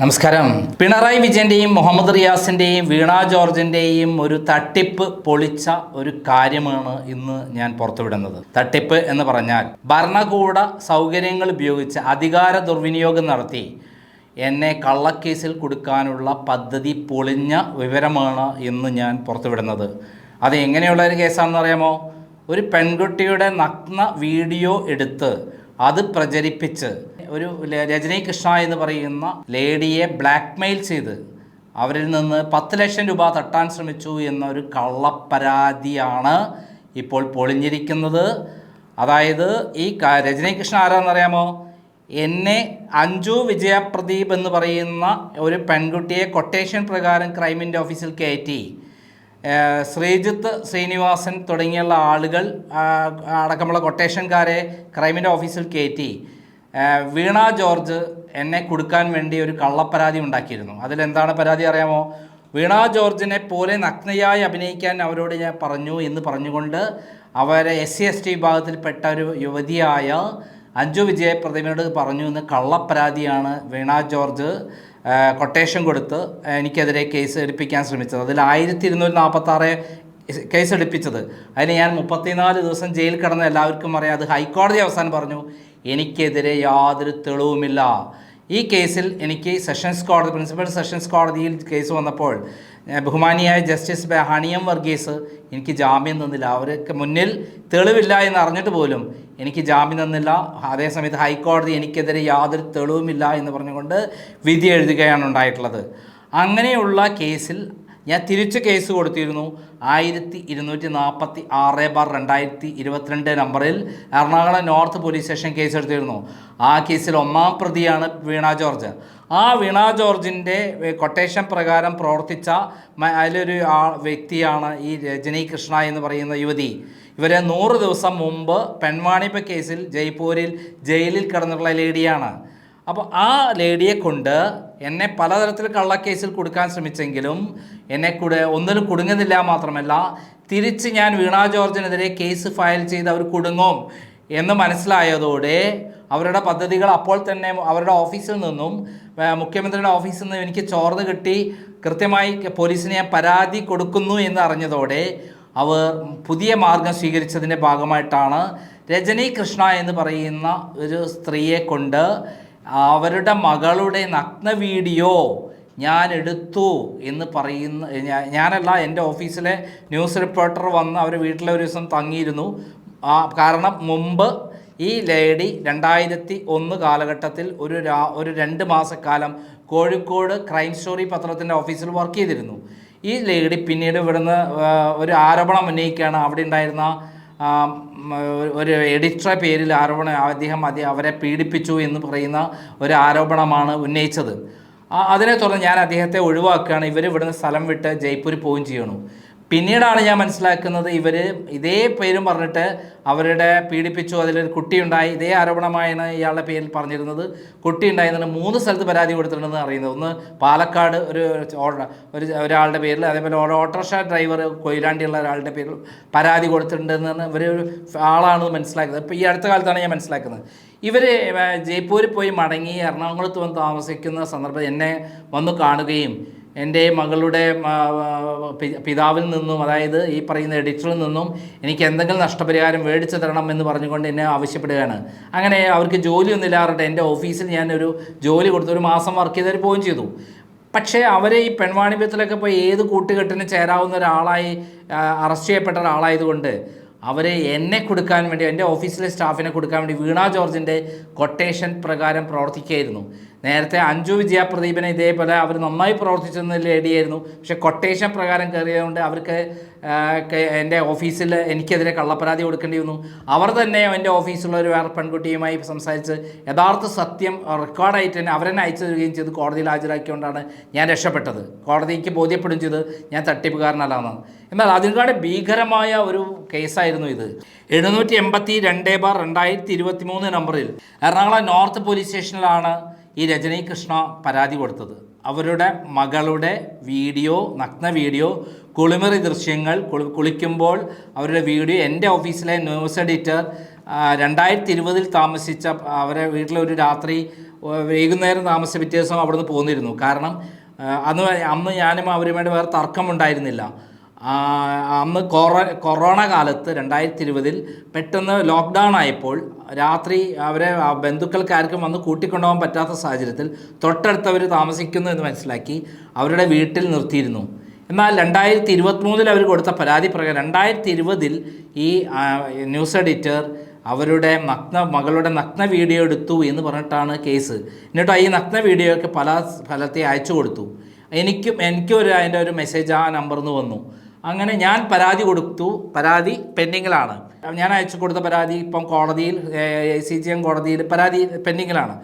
നമസ്കാരം. പിണറായി വിജയന്റെയും മുഹമ്മദ് റിയാസിന്റെയും വീണ ജോർജിന്റെയും ഒരു തട്ടിപ്പ് പൊളിച്ച ഒരു കാര്യമാണ് ഇന്ന് ഞാൻ പുറത്തുവിടുന്നത്. തട്ടിപ്പ് എന്ന് പറഞ്ഞാൽ ഭരണകൂട സൗകര്യങ്ങൾ ഉപയോഗിച്ച് അധികാര ദുർവിനിയോഗം നടത്തി എന്നെ കള്ളക്കേസിൽ കൊടുക്കാനുള്ള പദ്ധതി പൊളിഞ്ഞ വിവരമാണ് ഇന്ന് ഞാൻ പുറത്തുവിടുന്നത്. അത് എങ്ങനെയുള്ള ഒരു കേസാണെന്ന് അറിയാമോ? ഒരു പെൺകുട്ടിയുടെ നഗ്ന വീഡിയോ എടുത്ത് അത് പ്രചരിപ്പിച്ച് ഒരു രജനി കൃഷ്ണ എന്ന് പറയുന്ന ലേഡിയെ ബ്ലാക്ക്മെയിൽ ചെയ്ത് അവരിൽ നിന്ന് പത്ത് ലക്ഷം രൂപ തട്ടാൻ ശ്രമിച്ചു എന്നൊരു കള്ളപ്പരാതിയാണ് ഇപ്പോൾ പൊളിഞ്ഞിരിക്കുന്നത്. അതായത് ഈ രജനി കൃഷ്ണ ആരാന്നറിയാമോ? എന്നെ അഞ്ജു വിജയപ്രദീപ് എന്ന് പറയുന്ന ഒരു പെൺകുട്ടിയെ കൊട്ടേഷൻ പ്രകാരം ക്രൈമിന്റെ ഓഫീസിൽ കയറ്റി. ശ്രീജിത്ത് ശ്രീനിവാസൻ തുടങ്ങിയുള്ള ആളുകൾ അടക്കമുള്ള കൊട്ടേഷൻകാരെ ക്രൈമിന്റെ ഓഫീസിൽ കയറ്റി. വീണ ജോർജ് എന്നെ കൊടുക്കാൻ വേണ്ടി ഒരു കള്ളപ്പരാതി ഉണ്ടാക്കിയിരുന്നു. അതിലെന്താണ് പരാതി അറിയാമോ? വീണ ജോർജിനെ പോലെ നഗ്നയായി അഭിനയിക്കാൻ അവരോട് ഞാൻ പറഞ്ഞു എന്ന് പറഞ്ഞുകൊണ്ട് അവരെ എസ് സി എസ് ടി വിഭാഗത്തിൽപ്പെട്ട ഒരു യുവതിയായ അഞ്ജു വിജയ പ്രതിമയോട് പറഞ്ഞു എന്ന് കള്ളപ്പരാതിയാണ് വീണ ജോർജ് കൊട്ടേഷൻ കൊടുത്ത് എനിക്കെതിരെ കേസ് എടുപ്പിക്കാൻ ശ്രമിച്ചത്. അതിൽ ആയിരത്തി ഇരുന്നൂറ്റി നാൽപ്പത്താറ് കേസ് എടുപ്പിച്ചത്. അതിന് ഞാൻ മുപ്പത്തിനാല് ദിവസം ജയിലിൽ കിടന്ന എല്ലാവർക്കും അറിയാം. അത് ഹൈക്കോടതി അവസാനം പറഞ്ഞു. എനിക്കെതിരെ യാതൊരു തെളിവുമില്ല. ഈ കേസിൽ എനിക്ക് സെഷൻസ് കോടതി പ്രിൻസിപ്പൽ സെഷൻസ് കോടതിയിൽ കേസ് വന്നപ്പോൾ ബഹുമാനിയായ ജസ്റ്റിസ് ബഹാനിയം വർഗീസ് എനിക്ക് ജാമ്യം തന്നില്ല. അവർക്ക് മുന്നിൽ തെളിവില്ല എന്ന് അറിഞ്ഞിട്ട് പോലും എനിക്ക് ജാമ്യം തന്നില്ല. അതേസമയത്ത് ഹൈക്കോടതി എനിക്കെതിരെ യാതൊരു തെളിവുമില്ല എന്ന് പറഞ്ഞുകൊണ്ട് വിധി എഴുതുകയാണ് ഉണ്ടായിട്ടുള്ളത്. അങ്ങനെയുള്ള കേസിൽ ഞാൻ തിരിച്ച് കേസ് കൊടുത്തിരുന്നു. ആയിരത്തി ഇരുന്നൂറ്റി നാൽപ്പത്തി ആറ് ബാർ രണ്ടായിരത്തി ഇരുപത്തിരണ്ട് നമ്പറിൽ Ernakulam north police station case എടുത്തിരുന്നു ആ കേസിൽ ഒന്നാം പ്രതിയാണ് വീണ ജോർജ്. ആ വീണ ജോർജിന്റെ കൊട്ടേഷൻ പ്രകാരം പ്രവർത്തിച്ച അതിലൊരു ആ വ്യക്തിയാണ് ഈ രജനി കൃഷ്ണ എന്ന് പറയുന്ന യുവതി. ഇവരെ നൂറ് ദിവസം മുമ്പ് പെൺവാണിപ്പ കേസിൽ ജയ്പൂരിൽ ജയിലിൽ കിടന്നുള്ള ലേഡിയാണ്. അപ്പോൾ ആ ലേഡിയെ കൊണ്ട് എന്നെ പലതരത്തിൽ കള്ളക്കേസിൽ കൊടുക്കാൻ ശ്രമിച്ചെങ്കിലും എന്നെ കൂടെ ഒന്നിലും കുടുങ്ങുന്നില്ല മാത്രമല്ല തിരിച്ച് ഞാൻ വീണ ജോർജിനെതിരെ കേസ് ഫയൽ ചെയ്ത് അവർ കുടുങ്ങും എന്ന് മനസ്സിലായതോടെ അവരുടെ പദ്ധതികൾ അപ്പോൾ തന്നെ അവരുടെ ഓഫീസിൽ നിന്നും മുഖ്യമന്ത്രിയുടെ ഓഫീസിൽ നിന്നും എനിക്ക് ചോർന്ന് കിട്ടി. കൃത്യമായി പോലീസിനെ പരാതി കൊടുക്കുന്നു എന്ന് അറിഞ്ഞതോടെ അവർ പുതിയ മാർഗം സ്വീകരിച്ചതിന്റെ ഭാഗമായിട്ടാണ് രജനി കൃഷ്ണ എന്ന് പറയുന്ന ഒരു സ്ത്രീയെ കൊണ്ട് അവരുടെ മകളുടെ നഗ്ന വീഡിയോ ഞാൻ എടുത്തു എന്ന് പറയുന്ന ഞാനല്ല എന്റെ ഓഫീസിലെ ന്യൂസ് റിപ്പോർട്ടർ വന്ന് അവർ വീട്ടിലെ ഒരു ദിവസം തങ്ങിയിരുന്നു. കാരണം മുമ്പ് ഈ ലേഡി രണ്ടായിരത്തി ഒന്ന് കാലഘട്ടത്തിൽ ഒരു രാ ഒരു രണ്ട് മാസക്കാലം കോഴിക്കോട് ക്രൈം സ്റ്റോറി പത്രത്തിന്റെ ഓഫീസിൽ വർക്ക് ചെയ്തിരുന്നു. ഈ ലേഡി പിന്നീട് ഇവിടുന്ന് ഒരു ആരോപണം ഉന്നയിക്കുകയാണ്. അവിടെ ഉണ്ടായിരുന്ന ഒരു എഡിറ്ററെ പേരിൽ ആരോപണം അദ്ദേഹം അവരെ പീഡിപ്പിച്ചു എന്ന് പറയുന്ന ഒരു ആരോപണമാണ് ഉന്നയിച്ചത്. അതിനെ തുടർന്ന് ഞാൻ അദ്ദേഹത്തെ ഒഴിവാക്കുകയാണ്. ഇവർ ഇവിടുന്ന് സ്ഥലം വിട്ട് ജയ്പൂരിൽ പോവുകയും ചെയ്യണു. പിന്നീടാണ് ഞാൻ മനസ്സിലാക്കുന്നത് ഇവർ ഇതേ പേരും പറഞ്ഞിട്ട് അവരുടെ പീഡിപ്പിച്ചു അതിലൊരു കുട്ടിയുണ്ടായി. ഇതേ ആരോപണമായാണ് ഇയാളുടെ പേരിൽ പറഞ്ഞിരുന്നത്. കുട്ടി ഉണ്ടായിരുന്നത് മൂന്ന് സ്ഥലത്ത് പരാതി കൊടുത്തിട്ടുണ്ടെന്ന് അറിയുന്നത്. ഒന്ന് പാലക്കാട് ഒരു ഒരു ഒരാളുടെ പേരിൽ അതേപോലെ ഓട്ടോറിക്ഷ ഡ്രൈവർ കൊയിലാണ്ടിയുള്ള ഒരാളുടെ പേരിൽ പരാതി കൊടുത്തിട്ടുണ്ടെന്ന് ഇവർ ഒരു ആളാണെന്ന് മനസ്സിലാക്കുന്നത്. ഇപ്പോൾ ഈ അടുത്ത കാലത്താണ് ഞാൻ മനസ്സിലാക്കുന്നത്. ഇവർ ജയ്പൂരിൽ പോയി മടങ്ങി എറണാകുളത്ത് വന്ന് താമസിക്കുന്ന സന്ദർഭം എന്നെ വന്ന് കാണുകയും എന്റെ മകളുടെ പിതാവിൽ നിന്നും അതായത് ഈ പറയുന്ന എഡിറ്ററിൽ നിന്നും എനിക്ക് എന്തെങ്കിലും നഷ്ടപരിഹാരം മേടിച്ചു തരണം എന്ന് പറഞ്ഞുകൊണ്ട് എന്നെ ആവശ്യപ്പെടുകയാണ്. അങ്ങനെ അവർക്ക് ജോലിയൊന്നും ഇല്ലാറുണ്ട് എന്റെ ഓഫീസിൽ ഞാനൊരു ജോലി കൊടുത്തു ഒരു മാസം വർക്ക് ചെയ്തവർ പോവുകയും ചെയ്തു. പക്ഷേ അവരെ ഈ പെൺവാണിഭ്യത്തിലൊക്കെ പോയി ഏത് കൂട്ടുകെട്ടിന് ചേരാവുന്ന ഒരാളായി അറസ്റ്റ് ചെയ്യപ്പെട്ട ഒരാളായതുകൊണ്ട് അവരെ എന്നെ കൊടുക്കാൻ വേണ്ടി എന്റെ ഓഫീസിലെ സ്റ്റാഫിനെ കൊടുക്കാൻ വേണ്ടി വീണ ജോർജിന്റെ കൊട്ടേഷൻ പ്രകാരം പ്രവർത്തിക്കുകയായിരുന്നു. നേരത്തെ അഞ്ജു വിജയ പ്രദീപിനെ ഇതേപോലെ അവർ നന്നായി പ്രവർത്തിച്ചെന്ന ലേഡിയായിരുന്നു പക്ഷെ കൊട്ടേഷൻ പ്രകാരം കയറിയതുകൊണ്ട് അവർക്ക് എന്റെ ഓഫീസിൽ എനിക്കെതിരെ കള്ളപ്പരാതി കൊടുക്കേണ്ടി വന്നു. അവർ തന്നെ എന്റെ ഓഫീസിലുള്ള ഒരു വേറെ പെൺകുട്ടിയുമായി സംസാരിച്ച് യഥാർത്ഥ സത്യം റെക്കോർഡായിട്ട് തന്നെ അവരെന്നെ അയച്ചു തരികയും ചെയ്ത്. കോടതിയിൽ ഹാജരാക്കിക്കൊണ്ടാണ് ഞാൻ രക്ഷപ്പെട്ടത്. കോടതിക്ക് ബോധ്യപ്പെടുകയും ചെയ്ത്. ഞാൻ തട്ടിപ്പുകാരനല്ലാന്ന്. എന്നാൽ അതിനേക്കാട് ഭീകരമായ ഒരു കേസായിരുന്നു ഇത്. എഴുന്നൂറ്റി എൺപത്തി രണ്ട് ബാർ രണ്ടായിരത്തി ഇരുപത്തി മൂന്ന് നമ്പറിൽ എറണാകുളം നോർത്ത് പോലീസ് സ്റ്റേഷനിലാണ് ഈ രജനി കൃഷ്ണ പരാതി കൊടുത്തത്. അവരുടെ മകളുടെ വീഡിയോ നഗ്ന വീഡിയോ കുളിമറി ദൃശ്യങ്ങൾ കുളി കുളിക്കുമ്പോൾ അവരുടെ വീഡിയോ എന്റെ ഓഫീസിലെ ന്യൂസ് എഡിറ്റർ രണ്ടായിരത്തി ഇരുപതിൽ താമസിച്ച അവരെ വീട്ടിലൊരു രാത്രി വൈകുന്നേരം താമസ പിറ്റേ ദിവസം അവിടെ നിന്ന് പോന്നിരുന്നു. കാരണം അന്ന് അന്ന് ഞാനും അവരുമായിട്ട് വേറെ തർക്കമുണ്ടായിരുന്നില്ല. അന്ന് കൊറ കൊറോണ കാലത്ത് രണ്ടായിരത്തി ഇരുപതിൽ പെട്ടെന്ന് ലോക്ക്ഡൗൺ ആയപ്പോൾ രാത്രി അവരെ ബന്ധുക്കൾക്ക് ആർക്കും വന്ന് കൂട്ടിക്കൊണ്ടുപോകാൻ പറ്റാത്ത സാഹചര്യത്തിൽ തൊട്ടടുത്തവർ താമസിക്കുന്നു എന്ന് മനസ്സിലാക്കി അവരുടെ വീട്ടിൽ നിർത്തിയിരുന്നു. എന്നാൽ രണ്ടായിരത്തി ഇരുപത്തിമൂന്നിൽ അവർ കൊടുത്ത പരാതി പ്രകാരം രണ്ടായിരത്തി ഇരുപതിൽ ഈ ന്യൂസ് എഡിറ്റർ അവരുടെ നഗ്ന മകളുടെ നഗ്ന വീഡിയോ എടുത്തു എന്ന് പറഞ്ഞിട്ടാണ് കേസ്. എന്നിട്ട് ഈ നഗ്ന വീഡിയോ ഒക്കെ പല ഫലത്തെ അയച്ചു കൊടുത്തു. എനിക്കും എനിക്കും ഒരു അതിന്റെ ഒരു മെസ്സേജ് ആ നമ്പറിൽ നിന്ന് വന്നു. അങ്ങനെ ഞാൻ പരാതി കൊടുത്തു. പരാതി പെൻഡിങ്ങിലാണ്. ഞാൻ അയച്ചു കൊടുത്ത പരാതി ഇപ്പം കോടതിയിൽ സി ജി എം കോടതിയിൽ പരാതി പെൻഡിങ്ങിലാണ്.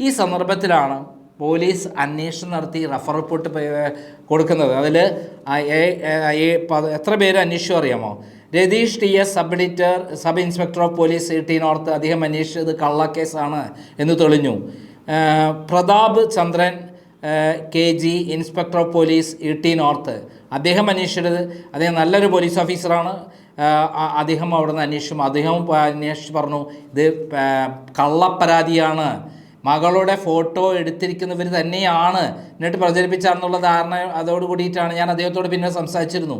ഈ സന്ദർഭത്തിലാണ് പോലീസ് അന്വേഷണം നടത്തി റഫർ റിപ്പോർട്ട് കൊടുക്കുന്നത്. അതിൽ എത്ര പേര് അന്വേഷിച്ചു അറിയാമോ? Ratheesh T S sub editor sub inspector of police T north അദ്ദേഹം അന്വേഷിച്ചത് കള്ളക്കേസാണ് എന്ന് തെളിഞ്ഞു. Prathap Chandran K G inspector of police E T north. അദ്ദേഹം അന്വേഷിച്ചത് അദ്ദേഹം നല്ലൊരു പോലീസ് ഓഫീസറാണ് അദ്ദേഹം അവിടെ നിന്ന് അന്വേഷിച്ചു. അദ്ദേഹം അന്വേഷിച്ച് പറഞ്ഞു ഇത് കള്ളപ്പരാതിയാണ്. മകളുടെ ഫോട്ടോ എടുത്തിരിക്കുന്നവർ തന്നെയാണ്. എന്നിട്ട് പ്രചരിപ്പിച്ചാണെന്നുള്ള ധാരണ അതോട് കൂടിയിട്ടാണ് ഞാൻ അദ്ദേഹത്തോട് പിന്നെ സംസാരിച്ചിരുന്നു.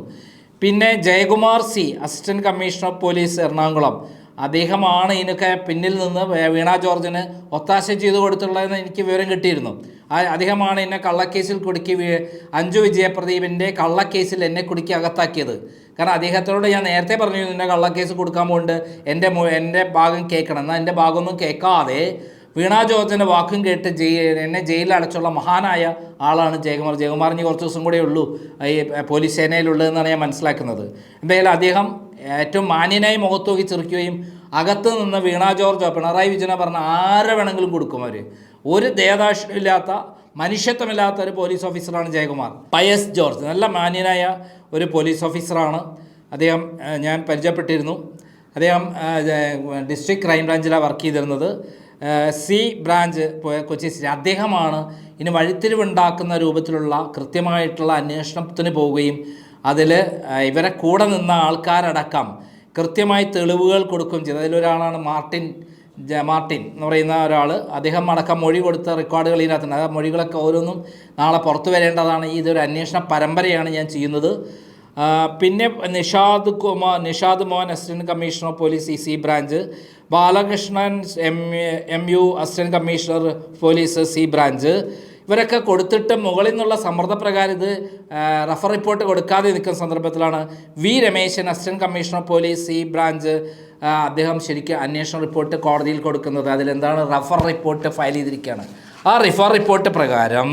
പിന്നെ Jayakumar C assistant commissioner of police Ernakulam. അദ്ദേഹമാണ് ഇതിനൊക്കെ പിന്നിൽ നിന്ന് വീണ ജോർജിന് ഒത്താശ ചെയ്തു കൊടുത്തുള്ളതെന്ന് എനിക്ക് വിവരം കിട്ടിയിരുന്നു. അദ്ദേഹമാണ് എന്നെ കള്ളക്കേസിൽ കുടുക്കി അഞ്ചു വിജയപ്രദീപിന്റെ കള്ളക്കേസിൽ എന്നെ കുടുക്കി അകത്താക്കിയത്. കാരണം അദ്ദേഹത്തോട് ഞാൻ നേരത്തെ പറഞ്ഞു നിന്നെ കള്ളക്കേസ് കൊടുക്കാൻ പോകുന്നുണ്ട് എന്റെ എന്റെ ഭാഗം കേൾക്കണം. എന്നാൽ എന്റെ ഭാഗമൊന്നും കേൾക്കാതെ വീണ ജോർജിന്റെ വാക്കും കേട്ട് ജയി എന്നെ ജയിലിൽ അടച്ചുള്ള മഹാനായ ആളാണ് ജയകുമാർ. ജയകുമാറിന് കുറച്ച് ദിവസം കൂടെ ഉള്ളൂ ഈ പോലീസ് സേനയിലുള്ളതെന്നാണ് ഞാൻ മനസ്സിലാക്കുന്നത്. എന്തായാലും അദ്ദേഹം ഏറ്റവും മാന്യനായി മുഖത്ത് നോക്കി ചെറുക്കുകയും അകത്ത് നിന്ന് വീണ ജോർജോ പിണറായി വിജയനോ പറഞ്ഞ ആരെ വേണമെങ്കിലും കൊടുക്കും അവർ ഒരു ദയദാക്ഷിണ്യമില്ലാത്ത മനുഷ്യത്വമില്ലാത്ത ഒരു പോലീസ് ഓഫീസറാണ് ജയകുമാർ. പയസ് ജോർജ് നല്ല മാന്യനായ ഒരു പോലീസ് ഓഫീസറാണ്. അദ്ദേഹം ഞാൻ പരിചയപ്പെട്ടിരുന്നു. അദ്ദേഹം ഡിസ്ട്രിക്ട് ക്രൈം ബ്രാഞ്ചിലാണ് വർക്ക് ചെയ്തിരുന്നത്. സി ബ്രാഞ്ച് കൊച്ചി അദ്ദേഹമാണ് ഇനി വഴിത്തിരിവുണ്ടാക്കുന്ന രൂപത്തിലുള്ള കൃത്യമായിട്ടുള്ള അന്വേഷണത്തിന് പോവുകയും അതിൽ ഇവരെ കൂടെ നിന്ന ആൾക്കാരടക്കം കൃത്യമായി തെളിവുകൾ കൊടുക്കും ചെയ്തു. അതിലൊരാളാണ് മാർട്ടിൻ മാർട്ടിൻ എന്ന് പറയുന്ന ഒരാൾ അദ്ദേഹം അടക്കം മൊഴി കൊടുത്ത റെക്കോർഡുകൾ ഇതിനകത്തുണ്ട്. ആ മൊഴികളൊക്കെ ഓരോന്നും നാളെ പുറത്തു വരേണ്ടതാണ്. ഇതൊരു അന്വേഷണ പരമ്പരയാണ് ഞാൻ ചെയ്യുന്നത്. പിന്നെ Nishad Kumar Nishad Mohan assistant commissioner police E C branch. Balakrishnan M M U assistant commissioner police C branch ഇവരൊക്കെ കൊടുത്തിട്ട് മുകളിൽ നിന്നുള്ള സമ്മർദ്ദപ്രകാരം ഇത് റഫർ റിപ്പോർട്ട് കൊടുക്കാതെ നിൽക്കുന്ന സന്ദർഭത്തിലാണ് V Rameshan assistant commissioner police C branch അദ്ദേഹം ശരിക്കും അന്വേഷണ റിപ്പോർട്ട് കോടതിയിൽ കൊടുക്കുന്നത്. അതിലെന്താണ് റഫർ റിപ്പോർട്ട് ഫയൽ ചെയ്തിരിക്കുകയാണ്. ആ റിഫർ റിപ്പോർട്ട് പ്രകാരം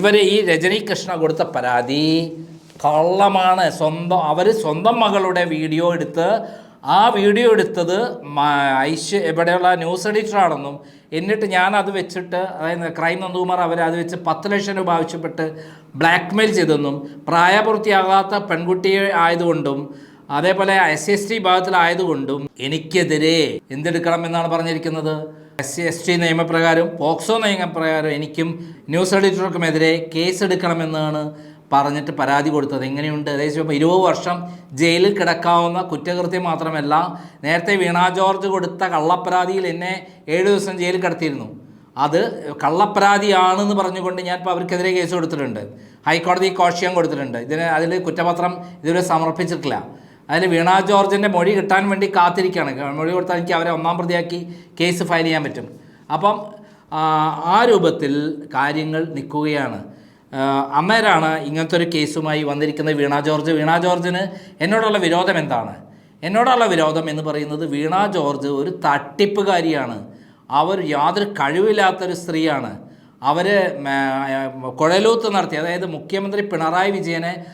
ഇവർ ഈ രജനി കൃഷ്ണ കൊടുത്ത പരാതി കള്ളമാണ്. സ്വന്തം അവർ സ്വന്തം മകളുടെ വീഡിയോ എടുത്ത് ആ വീഡിയോ എടുത്തത് ഐശ്വ ഇവിടെയുള്ള ന്യൂസ് എഡിറ്ററാണെന്നും എന്നിട്ട് ഞാൻ അത് വെച്ചിട്ട് അതായത് ക്രൈം നന്ദകുമാർ അവർ അത് വെച്ച് പത്ത് ലക്ഷം രൂപ ആവശ്യപ്പെട്ട് ബ്ലാക്ക്മെയിൽ ചെയ്തെന്നും പ്രായപൂർത്തിയാകാത്ത പെൺകുട്ടിയെ ആയതുകൊണ്ടും അതേപോലെ എസ് എസ് ടി വിഭാഗത്തിലായതുകൊണ്ടും എനിക്കെതിരെ എന്തെടുക്കണം എന്നാണ് പറഞ്ഞിരിക്കുന്നത്. എസ് സി എസ് ടി നിയമപ്രകാരം പോക്സോ നിയമപ്രകാരം എനിക്കും ന്യൂസ് എഡിറ്റർക്കുമെതിരെ കേസ് എടുക്കണമെന്നാണ് പറഞ്ഞിട്ട് പരാതി കൊടുത്തത്. എങ്ങനെയുണ്ട്? ഏകദേശം ഇരുപത് വർഷം ജയിലിൽ കിടക്കാവുന്ന കുറ്റകൃത്യം മാത്രമല്ല നേരത്തെ വീണ ജോർജ് കൊടുത്ത കള്ളപ്പരാതിയിൽ എന്നെ ഏഴ് ദിവസം ജയിലിൽ കിടത്തിയിരുന്നു. അത് കള്ളപ്പരാതിയാണെന്ന് പറഞ്ഞുകൊണ്ട് ഞാൻ ഇപ്പോൾ അവർക്കെതിരെ കേസ് കൊടുത്തിട്ടുണ്ട്. ഹൈക്കോടതി കോഷ്യം കൊടുത്തിട്ടുണ്ട്. ഇതിന് അതിൽ കുറ്റപത്രം ഇതുവരെ സമർപ്പിച്ചിട്ടില്ല. അതിൽ വീണ ജോർജിന്റെ മൊഴി കിട്ടാൻ വേണ്ടി കാത്തിരിക്കുകയാണ്. മൊഴി കൊടുത്താൽ എനിക്ക് അവരെ ഒന്നാം പ്രതിയാക്കി കേസ് ഫയൽ ചെയ്യാൻ പറ്റും. അപ്പം ആ രൂപത്തിൽ കാര്യങ്ങൾ നിൽക്കുകയാണ്. അന്നേരമാണ് ഇങ്ങനത്തെ ഒരു കേസുമായി വന്നിരിക്കുന്നത് വീണ ജോർജ്. വീണ ജോർജിന് എന്നോടുള്ള വിരോധം എന്താണ്? എന്നോടുള്ള വിരോധം എന്ന് പറയുന്നത് വീണ ജോർജ് ഒരു തട്ടിപ്പുകാരിയാണ്. അവർ യാതൊരു കഴിവില്ലാത്തൊരു സ്ത്രീയാണ്. അവർ കുഴലൂത്ത് നടത്തി അതായത് മുഖ്യമന്ത്രി പിണറായി വിജയനെ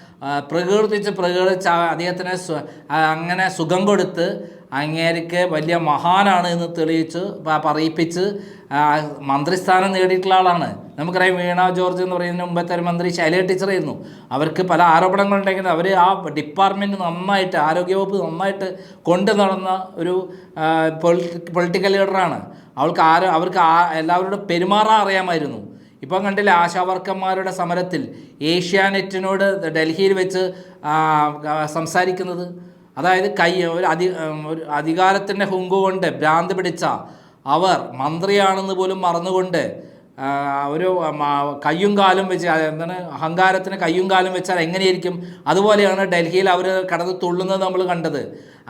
പ്രകീർത്തിച്ച് പ്രകീർത്തിച്ച് അദ്ദേഹത്തിന് അങ്ങനെ സുഖം കൊടുത്ത് അങ്ങേർക്ക് വലിയ മഹാനാണ് എന്ന് തെളിയിച്ച് പറയിപ്പിച്ച് മന്ത്രിസ്ഥാനം നേടിയിട്ടുള്ള ആളാണ്. നമുക്കറിയാം വീണ ജോർജ് എന്ന് പറയുന്ന മുമ്പത്തെ ഒരു മന്ത്രി ശൈലജ ടീച്ചറായിരുന്നു അവർക്ക് പല ആരോപണങ്ങളുണ്ടെങ്കിലും അവർ ആ ഡിപ്പാർട്ട്മെന്റ് നന്നായിട്ട് ആരോഗ്യവകുപ്പ് നന്നായിട്ട് കൊണ്ടു നടന്ന ഒരു പൊളിറ്റിക്കൽ ലീഡറാണ് അവൾക്ക് ആരോ അവർക്ക് എല്ലാവരോടും പെരുമാറാൻ അറിയാമായിരുന്നു. ഇപ്പം കണ്ടില്ല ആശാവർക്കന്മാരുടെ സമരത്തിൽ ഏഷ്യാനെറ്റിനോട് ഡൽഹിയിൽ വെച്ച് സംസാരിക്കുന്നത്? അതായത് കൈ ഒരു അധി ഒരു അധികാരത്തിന്റെ ഹുങ്കു കൊണ്ട് ഭ്രാന്ത് പിടിച്ച അവർ മന്ത്രിയാണെന്ന് പോലും മറന്നുകൊണ്ട് ഒരു കയ്യും കാലും വെച്ച് എന്താണ് അഹങ്കാരത്തിന് കയ്യും കാലും വെച്ചാൽ എങ്ങനെയായിരിക്കും അതുപോലെയാണ് ഡൽഹിയിൽ അവർ കടന്ന് തുള്ളുന്നത് നമ്മൾ കണ്ടത്.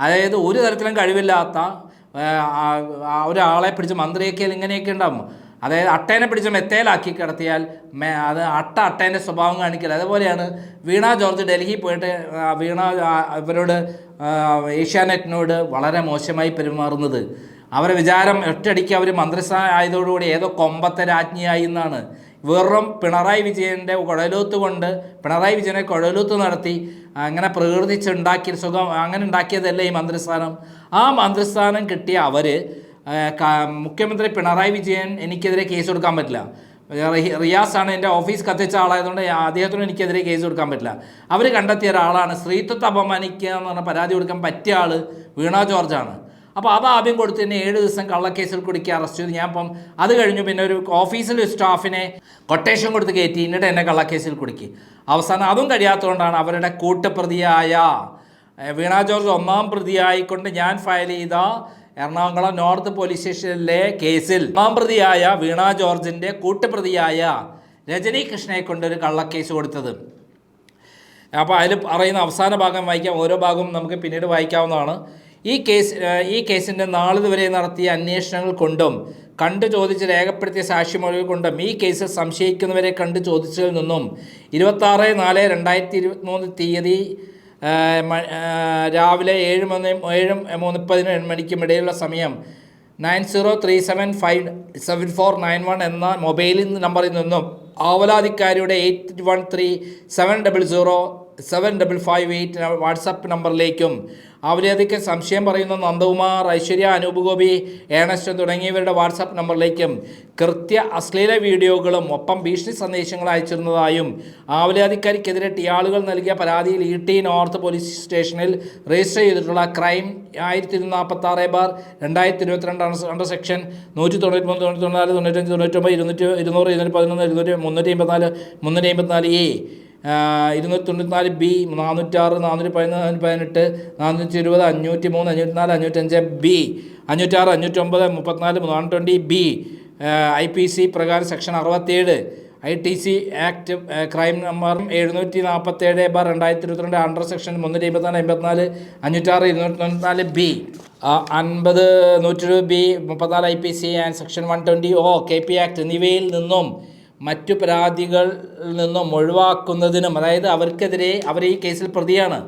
അതായത് ഒരു തരത്തിലും കഴിവില്ലാത്ത ഒരാളെ പിടിച്ച് മന്ത്രിയൊക്കെ ഇങ്ങനെയൊക്കെ ഉണ്ടാവും. അതായത് അട്ടേനെ പിടിച്ച് മെത്തേലാക്കി കിടത്തിയാൽ മേ അത് അട്ട അട്ടേന്റെ സ്വഭാവം കാണിക്കില്ല. അതുപോലെയാണ് വീണ ജോർജ് ഡൽഹി പോയിട്ട് വീണ ഇവരോട് ഏഷ്യാനെറ്റിനോട് വളരെ മോശമായി പെരുമാറുന്നത്. അവരെ വിചാരം ഒറ്റയടിക്ക് അവർ മന്ത്രിസ്ഥാനം ആയതോടുകൂടി ഏതോ കൊമ്പത്തെ രാജ്ഞിയായി എന്നാണ്. വെറും പിണറായി വിജയന്റെ കുഴലൂത്ത് കൊണ്ട് പിണറായി വിജയനെ കുഴലൂത്ത് നടത്തി അങ്ങനെ പ്രകൃതിച്ചുണ്ടാക്കിയ സുഖം അങ്ങനെ ഉണ്ടാക്കിയതല്ലേ ഈ മന്ത്രിസ്ഥാനം? ആ മന്ത്രിസ്ഥാനം കിട്ടിയ അവർ മുഖ്യമന്ത്രി പിണറായി വിജയൻ എനിക്കെതിരെ കേസ് കൊടുക്കാൻ പറ്റില്ല. റി- റിയാസാണ് എന്റെ ഓഫീസ് കത്തിച്ച ആളായതുകൊണ്ട് അദ്ദേഹത്തിനും എനിക്കെതിരെ കേസ് കൊടുക്കാൻ പറ്റില്ല. അവർ കണ്ടെത്തിയ ഒരാളാണ്. സ്ത്രീത്വത്തെ അപമാനിക്കുക എന്ന് പറഞ്ഞാൽ പരാതി കൊടുക്കാൻ പറ്റിയ ആൾ വീണ ജോർജാണ്. അപ്പോൾ അത് ആദ്യം കൊടുത്ത് തന്നെ ഏഴ് ദിവസം കള്ളക്കേസിൽ കുടുക്കി അറസ്റ്റ് ചെയ്തു. ഞാൻ അപ്പം അത് കഴിഞ്ഞു. പിന്നെ ഒരു ഓഫീസിൽ സ്റ്റാഫിനെ കൊട്ടേഷൻ കൊടുത്ത് കയറ്റി. എന്നിട്ട് എന്നെ കള്ളക്കേസിൽ കുടുക്കി. അവസാനം അതും കഴിയാത്തതുകൊണ്ടാണ് അവരുടെ കൂട്ടുപ്രതിയായ വീണ ജോർജ് ഒന്നാം പ്രതിയായിക്കൊണ്ട് ഞാൻ ഫയൽ ചെയ്ത എറണാകുളം നോർത്ത് പോലീസ് സ്റ്റേഷനിലെ കേസിൽ ഒന്നാം പ്രതിയായ വീണ ജോർജിന്റെ കൂട്ടുപ്രതിയായ രജനി കൃഷ്ണയെ കൊണ്ടൊരു കള്ളക്കേസ് കൊടുത്തത്. അപ്പോൾ അതിൽ പറയുന്ന അവസാന ഭാഗം വായിക്കാം. ഓരോ ഭാഗവും നമുക്ക് പിന്നീട് വായിക്കാവുന്നതാണ്. ഈ കേസ് ഈ കേസിന്റെ നാളിതുവരെ നടത്തിയ അന്വേഷണങ്ങൾ കൊണ്ടും കണ്ടു ചോദിച്ച് രേഖപ്പെടുത്തിയ സാക്ഷിമൊഴികൾ കൊണ്ടും ഈ കേസ് സംശയിക്കുന്നവരെ കണ്ടു ചോദിച്ചതിൽ നിന്നും ഇരുപത്താറ് നാല് രണ്ടായിരത്തി ഇരുപത്തിമൂന്ന് തീയതി രാവിലെ ഏഴ് മൂന്ന് ഏഴ് മുപ്പതിനും ഏഴ് മണിക്കും ഇടയിലുള്ള സമയം nine zero three seven five seven four nine one എന്ന മൊബൈൽ നമ്പറിൽ നിന്നും ആവലാധികാരിയുടെ eight one three seven double zero seven double five eight WhatsApp നമ്പറിലേക്കും അവരധികം സംശയം പറയുന്ന നന്ദകുമാർ ഐശ്വര്യ അനൂപ് ഗോപി ഏണസ്റ്റ് തുടങ്ങിയവരുടെ വാട്സാപ്പ് നമ്പറിലേക്കും കൃത്യ അശ്ലീല വീഡിയോകളും ഒപ്പം ഭീഷണി സന്ദേശങ്ങൾ അയച്ചിരുന്നതായും ആവലാധിക്കാരിക്കെതിരെ ടിയാളുകൾ നൽകിയ പരാതിയിൽ ഇ ടി നോർത്ത് പോലീസ് സ്റ്റേഷനിൽ രജിസ്റ്റർ ചെയ്തിട്ടുള്ള ക്രൈം ആയിരത്തി ഇരുന്നൂറ്റി ആറ് ബാർ രണ്ടായിരത്തി ഇരുപത്തിരണ്ട് അണ്ടർ സെക്ഷൻ നൂറ്റി തൊണ്ണൂറ്റി മൂന്ന് തൊണ്ണൂറ്റി നാല് തൊണ്ണൂറ്റഞ്ച് തൊണ്ണൂറ്റൊമ്പത് ഇരുന്നൂറ്റി ഇരുന്നൂറ് ഇരുന്നൂറ്റി പതിനൊന്ന് ഇരുന്നൂറ്റി മുന്നൂറ്റി അമ്പത്തിനാല് മുന്നൂറ്റി അമ്പത്തിനാല് എ ഇരുന്നൂറ്റി ബി നാനൂറ്റാറ് നാനൂറ്റി പതിനൊന്ന് നാനൂറ്റി പതിനെട്ട് നാനൂറ്റി ഇരുപത് അഞ്ഞൂറ്റി മൂന്ന് അഞ്ഞൂറ്റി നാല് അഞ്ഞൂറ്റഞ്ച് ബി അഞ്ഞൂറ്റാറ് അഞ്ഞൂറ്റൊമ്പത് മുപ്പത്തിനാല് നാനൂറ്റി twenty B I P C പ്രകാരം സെക്ഷൻ അറുപത്തേഴ് I T C act crime number എഴുന്നൂറ്റി നാൽപ്പത്തേഴ് ബാർ രണ്ടായിരത്തി ഇരുപത്തിരണ്ട് അണ്ടർ സെക്ഷൻ മുന്നൂറ്റി അമ്പത്തിനാല് എൺപത്തിനാല് അഞ്ഞൂറ്റാറ് ഇരുന്നൂറ്റി തൊണ്ണൂറ്റിനാല് ബി അൻപത് നൂറ്റി ഇരുപത് ബി മുപ്പത്തിനാല് I P C and section one twenty O K P act എന്നിവയിൽ നിന്നും മറ്റു പരാതികളിൽ നിന്നും ഒഴിവാക്കുന്നതിനും അതായത് അവർക്കെതിരെ അവർ ഈ കേസിൽ പ്രതിയാണ്.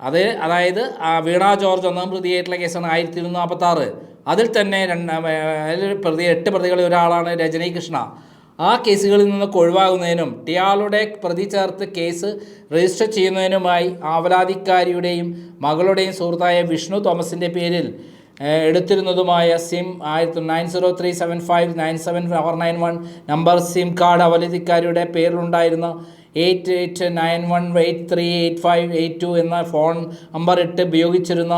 അത് അതായത് വീണ ജോർജ് ഒന്നാം പ്രതിയായിട്ടുള്ള കേസാണ് ആയിരത്തി ഇരുന്നൂറ്റി നാൽപ്പത്താറ് അതിൽ തന്നെ രണ്ട് അതിൽ പ്രതി എട്ട് പ്രതികളിൽ ഒരാളാണ് രജനി കൃഷ്ണ. ആ കേസുകളിൽ നിന്നൊക്കെ ഒഴിവാകുന്നതിനും ടിയാളുടെ പ്രതി ചേർത്ത് കേസ് രജിസ്റ്റർ ചെയ്യുന്നതിനുമായി ആവലാധിക്കാരിയുടെയും മകളുടെയും സുഹൃത്തായ വിഷ്ണു തോമസിന്റെ പേരിൽ എടുത്തിരുന്നതുമായ സിം ആയിരത്തി nine zero three seven five nine seven four nine one number SIM card അവലതിക്കാരിയുടെ പേരിലുണ്ടായിരുന്ന eight eight nine one eight three eight five eight two എന്ന ഫോൺ നമ്പർ ഇട്ട് ഉപയോഗിച്ചിരുന്ന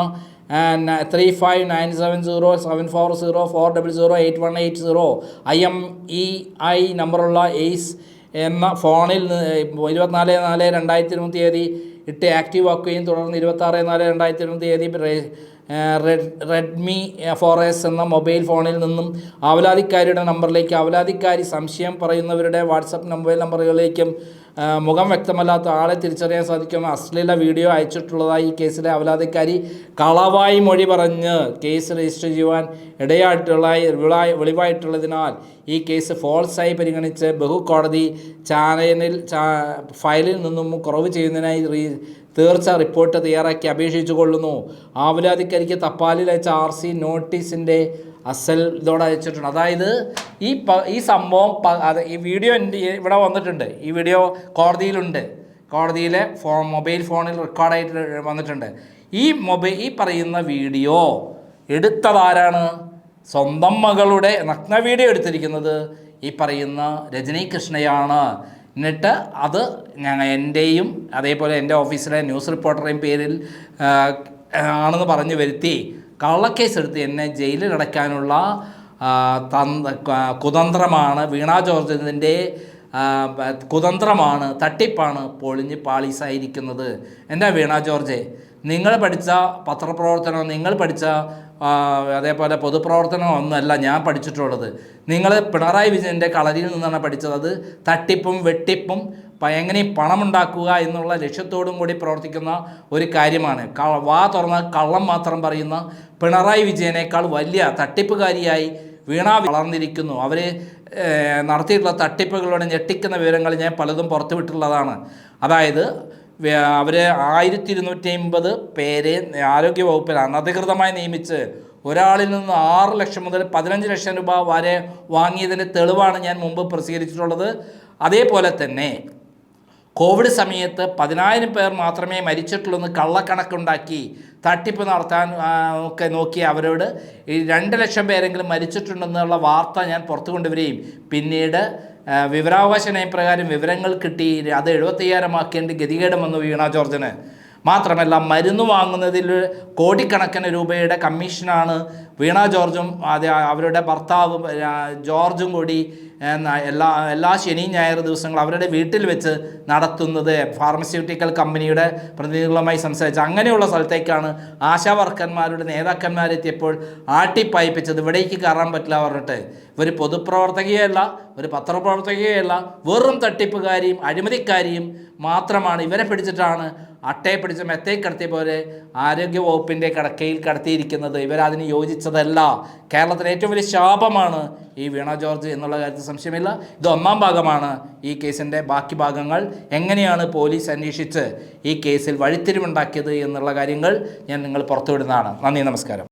three five nine seven zero seven four zero four double zero eight one eight zero I M E I നമ്പറുള്ള ace എന്ന ഫോണിൽ ഇരുപത്തിനാല് നാല് രണ്ടായിരത്തി ഇരുപത്തി തീയതി ഇട്ട് ആക്റ്റീവ് ആക്കുകയും തുടർന്ന് ഇരുപത്താറ് നാല് രണ്ടായിരത്തി ഇരുപത്തി തീയതി റെഡ് റെഡ്മി ഫോർ എസ് എന്ന മൊബൈൽ ഫോണിൽ നിന്നും ആവലാതിക്കാരിയുടെ നമ്പറിലേക്ക് ആവലാതിക്കാരി സംശയം പറയുന്നവരുടെ വാട്സപ്പ് മൊബൈൽ നമ്പറുകളിലേക്കും മുഖം വ്യക്തമല്ലാത്ത ആളെ തിരിച്ചറിയാൻ സാധിക്കും അശ്ലീല വീഡിയോ അയച്ചിട്ടുള്ളതായി ഈ കേസിലെ അവലാതിക്കാരി കളവായി മൊഴി പറഞ്ഞ് കേസ് രജിസ്റ്റർ ചെയ്യുവാൻ ഇടയായിട്ടുള്ള വെളിവായിട്ടുള്ളതിനാൽ ഈ കേസ് ഫോൾസായി പരിഗണിച്ച് ബഹുകോടതി ചാനലിൽ ഫയലിൽ നിന്നും കുറവ് ചെയ്യുന്നതിനായി തീർച്ച റിപ്പോർട്ട് തയ്യാറാക്കി അപേക്ഷിച്ചു കൊള്ളുന്നു. ആവലാതിക്കരിക്ക് തപ്പാലിൽ അയച്ച ആർ സി നോട്ടീസിന്റെ അസൽ ഇതോടെ അയച്ചിട്ടുണ്ട്. അതായത് ഈ പ ഈ സംഭവം ഈ വീഡിയോ എന്റെ ഇവിടെ വന്നിട്ടുണ്ട്. ഈ വീഡിയോ കോടതിയിലുണ്ട്. കോടതിയിലെ ഫോൺ മൊബൈൽ ഫോണിൽ റെക്കോർഡായിട്ട് വന്നിട്ടുണ്ട്. ഈ മൊബൈൽ ഈ പറയുന്ന വീഡിയോ എടുത്തതാരാണ്? സ്വന്തം മകളുടെ നഗ്ന വീഡിയോ എടുത്തിരിക്കുന്നത് ഈ പറയുന്ന രജനി കൃഷ്ണയാണ് എന്നിട്ട് അത് ഞങ്ങൾ എന്റെയും അതേപോലെ എന്റെ ഓഫീസിലെ ന്യൂസ് റിപ്പോർട്ടറേയും പേരിൽ ആണെന്ന് പറഞ്ഞു വരുത്തി കള്ളക്കേസ് എടുത്ത് എന്നെ ജയിലിൽ അടയ്ക്കാനുള്ള കുതന്ത്രമാണ്. വീണ ജോർജിന്റെ കുതന്ത്രമാണ് തട്ടിപ്പാണ് പൊളിഞ്ഞ് പാളീസായിരിക്കുന്നത്. എന്താ വീണ ജോർജെ? നിങ്ങൾ പഠിച്ച പത്രപ്രവർത്തനം നിങ്ങൾ പഠിച്ച അതേപോലെ പൊതുപ്രവർത്തനം ഒന്നല്ല ഞാൻ പഠിച്ചിട്ടുള്ളത്. നിങ്ങൾ പിണറായി വിജയന്റെ കളരിയിൽ നിന്നാണ് പഠിച്ചത്. അത് തട്ടിപ്പും വെട്ടിപ്പും എങ്ങനെ പണമുണ്ടാക്കുക എന്നുള്ള ലക്ഷ്യത്തോടും കൂടി പ്രവർത്തിക്കുന്ന ഒരു കാര്യമാണ്. വാ തുറന്ന കള്ളം മാത്രം പറയുന്ന പിണറായി വിജയനേക്കാൾ വലിയ തട്ടിപ്പുകാരിയായി വീണ വളർന്നിരിക്കുന്നു. അവർ നടത്തിയിട്ടുള്ള തട്ടിപ്പുകളുടെ ഞെട്ടിക്കുന്ന വിവരങ്ങൾ ഞാൻ പലതും പുറത്തുവിട്ടുള്ളതാണ്. അതായത് അവർ ആയിരത്തി ഇരുന്നൂറ്റി അമ്പത് പേരെ ആരോഗ്യവകുപ്പിൽ അനധികൃതമായി നിയമിച്ച് ഒരാളിൽ നിന്ന് ആറ് ലക്ഷം മുതൽ പതിനഞ്ച് ലക്ഷം രൂപ വരെ വാങ്ങിയതിന്റെ തെളിവാണ് ഞാൻ മുമ്പ് പ്രസിദ്ധീകരിച്ചിട്ടുള്ളത്. അതേപോലെ തന്നെ കോവിഡ് സമയത്ത് പതിനായിരം പേർ മാത്രമേ മരിച്ചിട്ടുള്ളൂ എന്ന് കള്ളക്കണക്കുണ്ടാക്കി തട്ടിപ്പ് നടത്താൻ ഒക്കെ നോക്കി അവരോട് ഈ രണ്ട് ലക്ഷം പേരെങ്കിലും മരിച്ചിട്ടുണ്ടെന്നുള്ള വാർത്ത ഞാൻ പുറത്തു കൊണ്ടുവരികയും പിന്നീട് വിവരാവകാശ നയപ്രകാരം വിവരങ്ങൾ കിട്ടി അത് എഴുപത്തയ്യായിരമാക്കേണ്ട ഗതികേട് വന്നു വീണ ജോർജിന്. മാത്രമല്ല മരുന്ന് വാങ്ങുന്നതിൽ കോടിക്കണക്കിന് രൂപയുടെ കമ്മീഷനാണ് വീണ ജോർജും അത് അവരുടെ ഭർത്താവും ജോർജും കൂടി എല്ലാ എല്ലാ ശനി ഞായർ ദിവസങ്ങൾ അവരുടെ വീട്ടിൽ വെച്ച് നടത്തുന്നത് ഫാർമസ്യൂട്ടിക്കൽ കമ്പനിയുടെ പ്രതിനിധികളുമായി സംസാരിച്ച് അങ്ങനെയുള്ള സ്ഥലത്തേക്കാണ് ആശാ വർക്കന്മാരുടെ നേതാക്കന്മാരെത്തിയപ്പോൾ ആട്ടിപ്പായിപ്പിച്ചത് ഇവിടേക്ക് കയറാൻ പറ്റില്ല പറഞ്ഞിട്ട് ഇവർ പൊതുപ്രവർത്തകയല്ല ഒരു പത്രപ്രവർത്തകയല്ല വെറും തട്ടിപ്പുകാരിയും അഴിമതിക്കാരിയും മാത്രമാണ്. ഇവരെ പിടിച്ചിട്ടാണ് അട്ടയെ പിടിച്ച് മെത്തേ കടത്തിയ പോലെ ആരോഗ്യ വകുപ്പിന്റെ കടക്കയിൽ കടത്തിയിരിക്കുന്നത്. ഇവരതിന് യോജിച്ചതല്ല. കേരളത്തിലെ ഏറ്റവും വലിയ ശാപമാണ് ഈ വീണ ജോർജ് എന്നുള്ള കാര്യത്തിൽ സംശയമില്ല. ഇത് ഒന്നാം ഭാഗമാണ് ഈ കേസിന്റെ ബാക്കി ഭാഗങ്ങൾ. എങ്ങനെയാണ് പോലീസ് അന്വേഷിച്ച് ഈ കേസിൽ വഴിത്തിരിവുണ്ടാക്കിയത് എന്നുള്ള കാര്യങ്ങൾ ഞാൻ നിങ്ങൾ പുറത്തുവിടുന്നതാണ്. നന്ദി നമസ്കാരം.